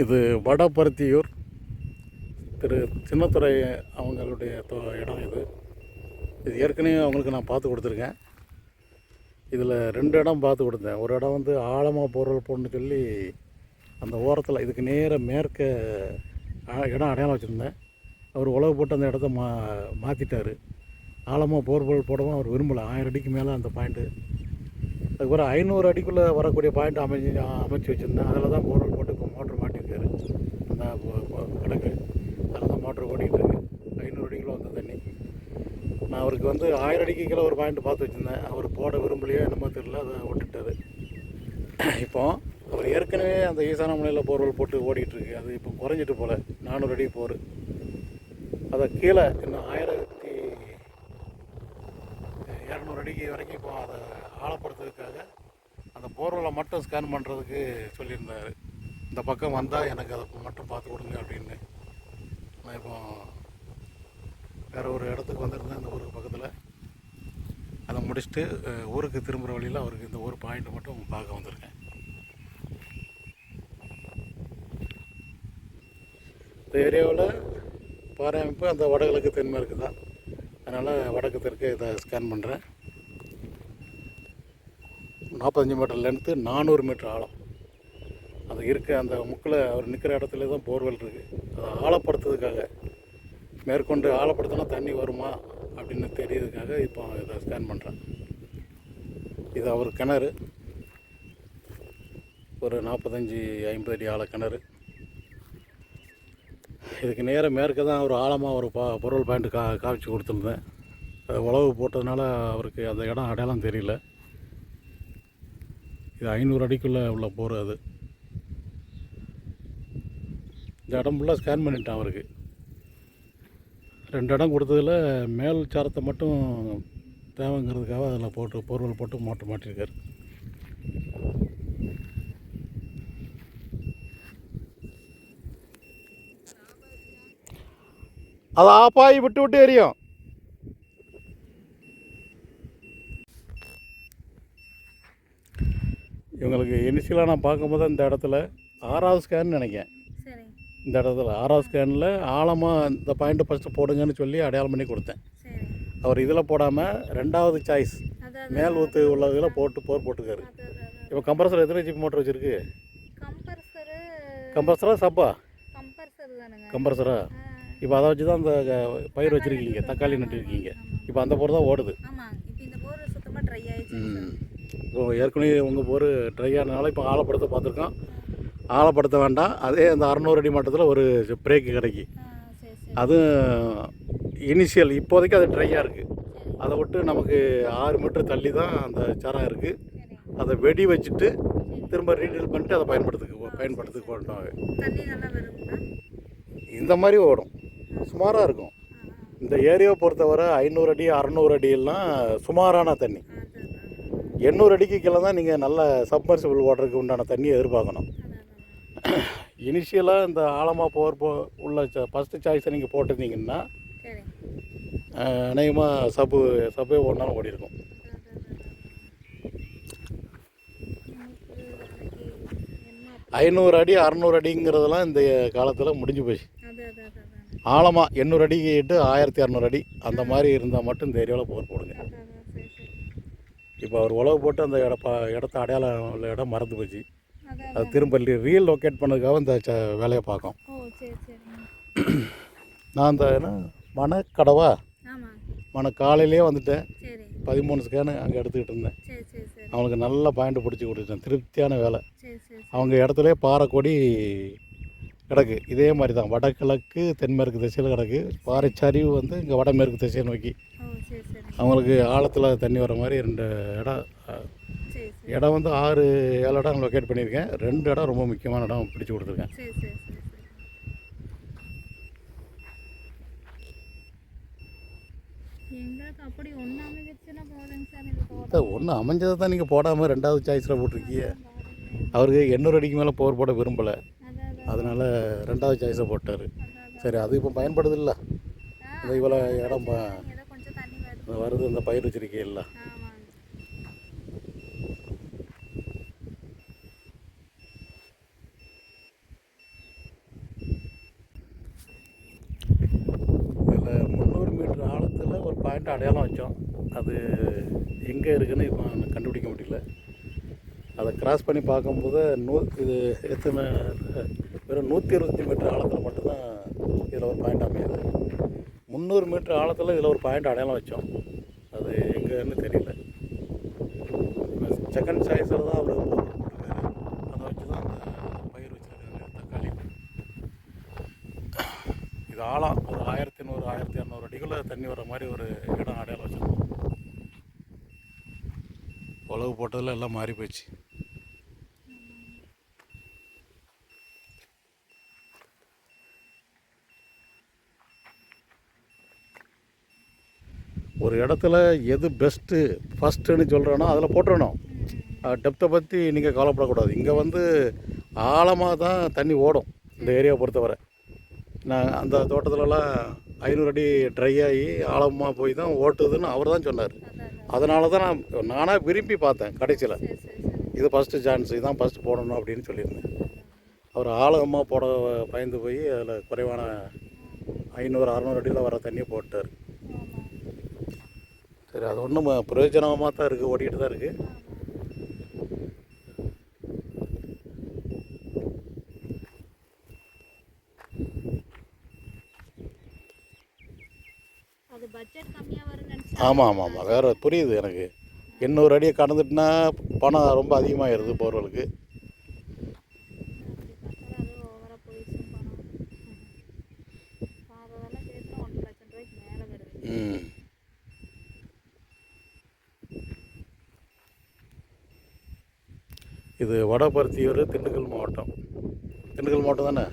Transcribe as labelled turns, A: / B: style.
A: இது வடபருத்தியூர் திரு சின்னத்துறை அவங்களுடைய தொ- இடம் இது. இது ஏற்கனவே அவங்களுக்கு நான் பார்த்து கொடுத்துருக்கேன். இதில் ரெண்டு இடம் பார்த்து கொடுத்தேன். ஒரு இடம் வந்து ஆழமாக போர்வல் போடணும்னு சொல்லி அந்த ஓரத்தில் இதுக்கு நேர மேற்க இடம் அடையாளம் வச்சுருந்தேன். அவர் உழவு போட்டு அந்த இடத்த மா மாற்றிட்டார் ஆழமாக போர்வல் போடவும் அவர் விரும்பலை. ஆயிரம் அடிக்கு மேலே அந்த பாயிண்ட்டு அதுக்கப்புறம் ஐநூறு அடிக்குள்ளே வரக்கூடிய பாயிண்ட் அமைச்சு அமைச்சு வச்சுருந்தேன். அதில் தான் போர்வல் போட்டு இப்போ மோட்ரு மாட்டியிருக்காரு அந்த ப- ப- கிடக்கு அதில் தான் மோட்ரு ஓடிக்கிட்டு ஐநூறு அடிக்குள்ளே வந்த தண்ணி. நான் அவருக்கு வந்து ஆயிரம் அடிக்கு கீழே ஒரு பாயிண்ட் பார்த்து வச்சுருந்தேன். அவர் போட விரும்பலையோ என்னமோ தெரியல அதை விட்டுட்டாரு. இப்போ அவர் ஏற்கனவே அந்த ஈசான முனையில் போர்வல் போட்டு ஓடிட்டு அது இப்போ குறைஞ்சிட்டு போல. நானூறு அடி போர். அதை கீழே இன்னும் ஆயிரத்தி இரநூறு அடிக்கு வரைக்கும் இப்போ அதை ஆழப்படுத்துறதுக்காக அந்த போர்வலை மட்டும் ஸ்கேன் பண்ணுறதுக்கு சொல்லியிருந்தார். இந்த பக்கம் வந்தால் எனக்கு அதை மட்டும் பார்த்து கொடுங்க அப்படின்னு. நான் இப்போ வேற ஒரு இடத்துக்கு வந்திருந்தேன் இந்த ஊருக்கு பக்கத்தில். அதை முடிச்சுட்டு ஊருக்கு திரும்புகிற வழியில் அவருக்கு இந்த ஒரு பாயிண்ட் மட்டும் பார்க்க வந்திருக்கேன். இந்த ஏரியாவில் பாறை அமைப்பு அந்த வடகிழக்கு தென்மேற்கு தான். அதனால் வடக்கு தெற்கு இதை ஸ்கேன் பண்ணுறேன் நாற்பத்தஞ்சு மீட்டர் லென்த்து நானூறு மீட்டர் ஆழம். அது இருக்க அந்த முக்கில் அவர் நிற்கிற இடத்துல தான் போர்வெல் இருக்குது அதை ஆழப்படுத்துறதுக்காக மேற்கொண்டு ஆழப்படுத்தினா தண்ணி வருமா அப்படின்னு தெரியறதுக்காக இப்போ இதை ஸ்கேன் பண்ணுறேன் இது அவர் கிணறு. ஒரு நாற்பத்தஞ்சி ஐம்பது அடி ஆழ கிணறு. இதுக்கு நேராக மேற்க தான் ஒரு ஆழமாக ஒரு பா பொருள் பாயிண்ட் கா காமிச்சு கொடுத்துருந்தேன். உழவு போட்டதுனால அவருக்கு அந்த இடம் அடையாளம் தெரியல. இது ஐநூறு அடிக்குள்ளே உள்ள போர் அது. இந்த இடம் ஃபுல்லாக ஸ்கேன் பண்ணிட்டேன் அவருக்கு. ரெண்டு இடம் கொடுத்ததில் மேல் சாரத்தை மட்டும் தேவைங்கிறதுக்காக அதில் போட்டு போர்வல் போட்டு மோட்டர் மாட்டியிருக்காரு அது ஆப்பாய் விட்டு விட்டு எரியும். இவங்களுக்கு இனிஷியலாக நான் பார்க்கும்போது இந்த இடத்துல ஆறாவது ஸ்கேன் நினைக்கிறேன். இந்த இடத்துல ஆறாவது ஸ்கேனில் ஆழமாக இந்த பாயிண்ட்டை ஃபஸ்ட்டு போடுங்கன்னு சொல்லி அடையாளம் பண்ணி கொடுத்தேன். அவர் இதில் போடாமல் ரெண்டாவது சாய்ஸ் மேல் ஊற்று உள்ளதில் போட்டு போர் போட்டுக்காரு. இப்போ கம்ப்ரஸர் எத்தனை ஜிபி மோட்டர் வச்சுருக்கு? கம்ப்ரஸரா சப்பா? கம்ப்ரஸரா இப்போ அதை வச்சு தான் அந்த பயிர் வச்சுருக்கீங்க தக்காளி நட்டுருக்கீங்க இப்போ அந்த போர் தான் ஓடுது.
B: இப்போ
A: ஏற்கனவே உங்கள் போர் ட்ரை ஆனதுனால இப்போ ஆழப்படுத்த பார்த்துருக்கோம். ஆழப்படுத்த வேண்டாம். அதே அந்த அறநூறு அடி மட்டத்தில் ஒரு பிரேக்கு கிடைக்கி. அதுவும் இனிஷியல் இப்போதைக்கு அது ட்ரையாக இருக்குது அதை விட்டு நமக்கு ஆறு மீட்டர் தள்ளி தான் அந்த சரம் இருக்குது அதை வெடி வச்சுட்டு திரும்ப ரீடீல் பண்ணிட்டு அதை பயன்படுத்துக்கு பயன்படுத்துக்கு கொண்டு வாங்க
B: தண்ணி நல்லா வருங்களா?
A: இந்த மாதிரி ஓடும். சுமாராக இருக்கும். இந்த ஏரியாவை பொறுத்தவரை ஐநூறு அடி அறநூறு அடியெல்லாம் சுமாரான தண்ணி.
B: அது அது
A: எண்ணூறு அடிக்கு கீழே தான் நீங்கள் நல்ல சப்மர்சிபிள் வாட்டருக்கு உண்டான தண்ணியை எதிர்பார்க்கணும்.
B: அது அது
A: இனிஷியலாக இந்த ஆழமாக போர் போ உள்ள ஃபஸ்ட்டு சாய்ஸை நீங்கள் போட்டிருந்தீங்கன்னா அநேகமாக சப்பு சப்பே ஓடினாலும் ஓடி இருக்கும் ஐநூறு அடி அறநூறு அடிங்கிறதெல்லாம் இந்த காலத்தில் முடிஞ்சு போச்சு. ஆழமாக எண்ணூறு அடிக்கு இட்டு ஆயிரத்தி இரநூறு அடி அந்த மாதிரி இருந்தால் மட்டும் இந்த ஏரியாவில் போர் போடுங்க. இப்போ அவர் உழவு போட்டு அந்த இட ப இடத்த அடையாளம் உள்ள இடம் மறந்து போச்சு.
B: அது
A: திரும்ப ரீல் லொக்கேட் பண்ணதுக்காக இந்த ச வேலையை பார்க்கும் நான் அந்த என்ன? மணக்கடவா மன காலையிலேயே வந்துட்டேன். பதிமூணு ஸ்கேனு அங்கே எடுத்துக்கிட்டு இருந்தேன். அவனுக்கு நல்ல பாயிண்ட் பிடிச்சி கொடுத்துட்டேன். திருப்தியான வேலை. அவங்க இடத்துல பாறைக்கொடி கிடக்கு. இதே மாதிரி தான் வடகிழக்கு தென்மேற்கு திசையில் கிடக்கு. பாறைச்சரிவு வந்து இங்கே வடமேற்கு திசையை நோக்கி. அவங்களுக்கு ஆழத்தில் தண்ணி வர மாதிரி ரெண்டு இடம் இடம் வந்து ஆறு ஏழு இடம் லொக்கேட் பண்ணியிருக்கேன். ரெண்டு இடம் ரொம்ப முக்கியமான இடம் பிடிச்சி கொடுத்துருக்கேன்.
B: சரி ஒன்று
A: அமைஞ்சதை தான் நீங்கள் போடாமல் ரெண்டாவது சாய்ஸில் போட்டிருக்கீங்க. அவருக்கு எண்ணூறு அடிக்கு மேலே போர் போட விரும்பலை.
B: அது அது
A: அதனால் ரெண்டாவது சாய்ஸை போட்டார். சரி அது இப்போ பயன்படுதில்ல இந்த இவ்வளோ இடம்
B: வருது.
A: இந்த பயிர் வச்சிருக்கீல்ல கரெக்டாக அடையாளம் வச்சோம். அது எங்கே இருக்குதுன்னு இப்போ கண்டுபிடிக்க முடியல. அதை கிராஸ் பண்ணி பார்க்கும்போது நூ இது எத்தனை வெறும் நூற்றி இருபத்தி மீட்டர் ஆழத்தில் மட்டும்தான் இதில் ஒரு பாயிண்ட் அமையுது. முந்நூறு மீட்டர் ஆழத்தில் இதில் ஒரு பாயிண்ட் அடையாளம் வச்சோம். அது எங்கேன்னு தெரியல. செகண்ட் சாய்ஸில் தான் அவர் போட்டிருக்காரு அதை வச்சு தான் அந்த பயிர் வச்சுருக்காங்க தக்காளி இது ஆழம் ஒரு ஆயிரத்தி நூறு ஆயிரத்தி இரநூறு அடிக்குள்ளே தண்ணி வர மாதிரி ஒரு அடையாளம் வச்சுருக்கோம் உழவு போட்டதில் எல்லாம் மாறி போயிடுச்சு ஒரு இடத்துல எது பெஸ்ட்டு ஃபஸ்ட்டுன்னு சொல்கிறேனோ அதில் போட்டுடணும் டெப்த்தை பற்றி நீங்கள் கவலைப்படக்கூடாது. இங்கே வந்து ஆழமாக தான் தண்ணி ஓடும் இந்த ஏரியாவை பொறுத்தவரை. நான் அந்த தோட்டத்துலலாம் ஐநூறு அடி ட்ரை ஆகி ஆழமாக போய் தான் ஓட்டுதுன்னு அவர் தான் சொன்னார்.
B: அதான் அதான்.
A: அதனால தான் நான் நானாக விரும்பி பார்த்தேன் கடைசியில். இது ஃபஸ்ட்டு சான்ஸ் இதான் ஃபஸ்ட்டு போடணும் அப்படின்னு சொல்லியிருந்தேன். அவர் ஆழமாக போட பயந்து போய் அதில் குறைவான ஐநூறு அறநூறு அடியில் வர தண்ணியை போட்டார். சரி அது ஒன்றும் பிரயோஜனமாக தான் இருக்குது ஓடிக்கிட்டு தான் இருக்குது
B: ஆமாம்
A: ஆமாம் ஆமாம் வேறு புரியுது எனக்கு. எண்ணூறு அடியை கடந்துட்டுனா பணம் ரொம்ப அதிகமாகிடுது போகிறவங்களுக்கு ம். இது வடபருத்தியூர் திண்டுக்கல் மாவட்டம். திண்டுக்கல் மாவட்டம் தானே?